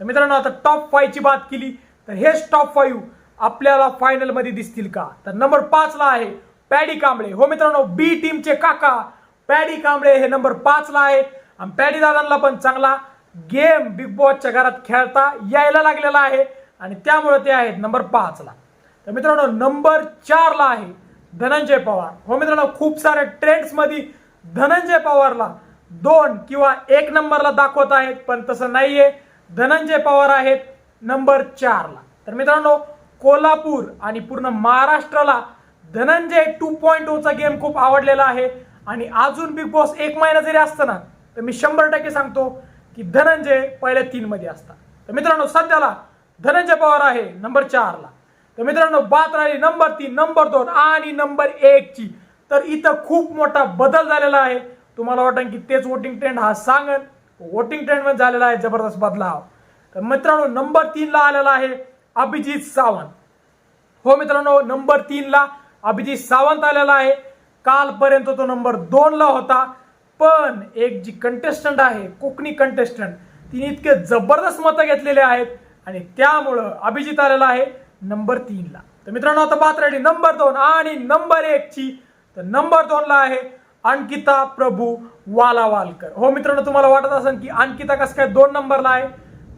तर मित्रांनो आता टॉप फायची बात केली तर हेच टॉप फाईव्ह आपल्याला फायनलमध्ये दिसतील का? तर नंबर पाचला आहे पॅडी कांबळे. हो मित्रांनो बी टीमचे काका पॅडी कांबळे हे नंबर पाचला आहे. आणि पॅडी दादांना पण चांगला गेम बिग बॉसच्या घरात खेळता यायला लागलेला आहे. आणि त्यामुळे ते आहेत नंबर पाचला तर मित्रांनो नंबर चारला आहे धनंजय पवार. हो मित्रांनो खूप साऱ्या ट्रेंड्समध्ये धनंजय पवारला दोन किंवा एक नंबरला दाखवत आहेत पण तसं नाहीये. धनंजय पवार आहेत नंबर चारला तर मित्रांनो कोल्हापूर आणि पूर्ण महाराष्ट्राला धनंजय टू पॉईंट ओचा गेम खूप आवडलेला आहे. आणि अजून बिग बॉस एक महिना जरी असतं ना तर मी शंभर टक्के सांगतो की धनंजय पहिल्या तीनमध्ये असतात. तर मित्रांनो सध्याला धनंजय पवार आहे नंबर चारला तर मित्रांनो बात राहिली नंबर तीन नंबर दोन आणि नंबर एकची तर इथं खूप मोठा बदल झालेला आहे. तुम्हाला वाटेल की तेच वोटिंग ट्रेंड हा सांगन. वोटिंग ट्रेंडमध्ये झालेला आहे जबरदस्त बदलाव. तर मित्रांनो नंबर तीनला आलेला आहे अभिजित सावंत. हो मित्रांनो नंबर तीनला अभिजित सावंत आलेला आहे. कालपर्यंत तो नंबर दोनला होता. पण एक जी कंटेस्टंट आहे कोकणी कंटेस्टंट तिने इतके जबरदस्त मतं घेतलेले आहेत आणि त्यामुळं अभिजित आलेला आहे नंबर तीनला. तर मित्रांनो आता बात राहिली नंबर दोन आणि नंबर एकची. तर नंबर दोनला आहे अंकिता प्रभू वालावालकर. हो मित्रांनो तुम्हाला वाटत असेल की अंकिता कसं काय दोन नंबरला आहे?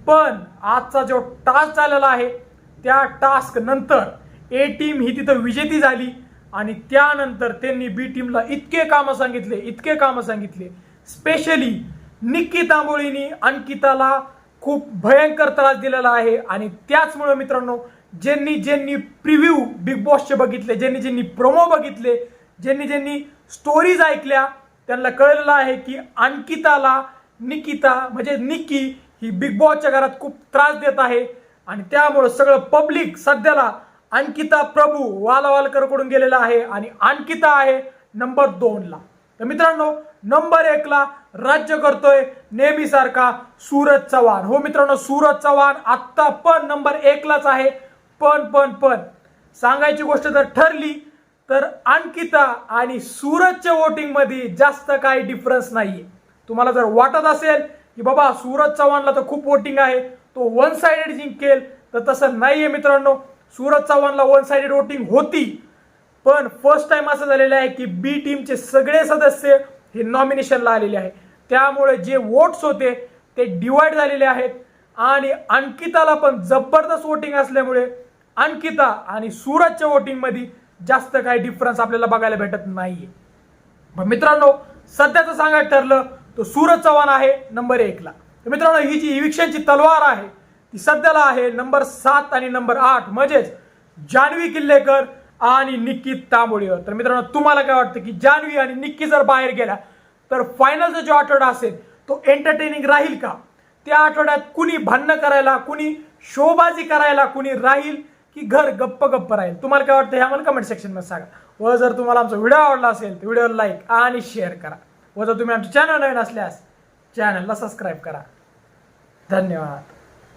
पण आजचा जो टास्क झालेला आहे त्या टास्क नंतर ए टीम ही तिथं विजेती झाली आणि त्यानंतर त्यांनी बी टीमला इतके कामं सांगितले इतके कामं सांगितले. स्पेशली निक्की तांबोळीनी अंकिताला खूप भयंकर त्रास दिलेला आहे आणि त्याचमुळे मित्रांनो ज्यांनी ज्यांनी प्रिव्ह्यू बिग बॉसचे बघितले ज्यांनी ज्यांनी प्रोमो बघितले ज्यांनी ज्यांनी स्टोरीज ऐकल्या त्यांना कळलेलं आहे की अंकिताला निकिता म्हणजे निकी ही बिग बॉसच्या घरात खूप त्रास देत आहे. आणि त्यामुळं सगळं पब्लिक सध्याला अंकिता प्रभू वालावालकरकडून गेलेला आहे आणि अंकिता आहे नंबर दोनला तर मित्रांनो नंबर एकला राज्य करतोय नेहमीसारखा सूरज चव्हाण. हो मित्रांनो सूरज चव्हाण आत्ता पण नंबर एकलाच आहे. पण पण पण सांगायची गोष्ट जर ठरली तर अंकिता आणि सूरजच्या वोटिंगमध्ये जास्त काही डिफरन्स नाहीये. तुम्हाला जर वाटत असेल की बाबा सूरज चव्हाणला तर खूप वोटिंग आहे तो वन साइडेड जिंकेल तर तसं नाही आहे मित्रांनो. सूरज चव्हाणला वन साइडेड वोटिंग होती पण फर्स्ट टाइम असं झालेलं आहे की बी टीमचे सगळे सदस्य हे नॉमिनेशनला आलेले आहे. त्यामुळे जे वोट्स होते ते डिवाइड झालेले आहेत. आणि अंकिताला पण जबरदस्त वोटिंग असल्यामुळे अंकिता आणि सूरजच्या वोटिंगमध्ये जास्त काही डिफरन्स आपल्याला बघायला भेटत नाहीये. पण मित्रांनो सध्याचं सांगायचं ठरलं तर सूरज चव्हाण आहे नंबर एकला तर मित्रांनो ही जी इविक्शनची तलवार आहे ती सध्याला आहे नंबर सात आणि नंबर आठ. म्हणजेच जान्हवी किल्लेकर आणि निक्की तांबोळीवर. तर मित्रांनो तुम्हाला काय वाटतं की जान्हवी आणि निक्की जर बाहेर गेल्या तर फायनलचा जो आठवडा असेल तो एंटरटेनिंग राहील का? त्या आठवड्यात कुणी भांडणं करायला कुणी शोबाजी करायला कुणी राहील? की घर गप्प गप्प राहील. तुम्हाला काय वाटतं हे आम्हाला कमेंट सेक्शनमध्ये सांगा. व जर तुम्हाला आमचा व्हिडिओ आवडला असेल तर व्हिडिओला लाईक आणि शेअर करा. व जर तुम्ही आमचे चॅनल नवीन असल्यास चॅनलला सबस्क्राईब करा. धन्यवाद.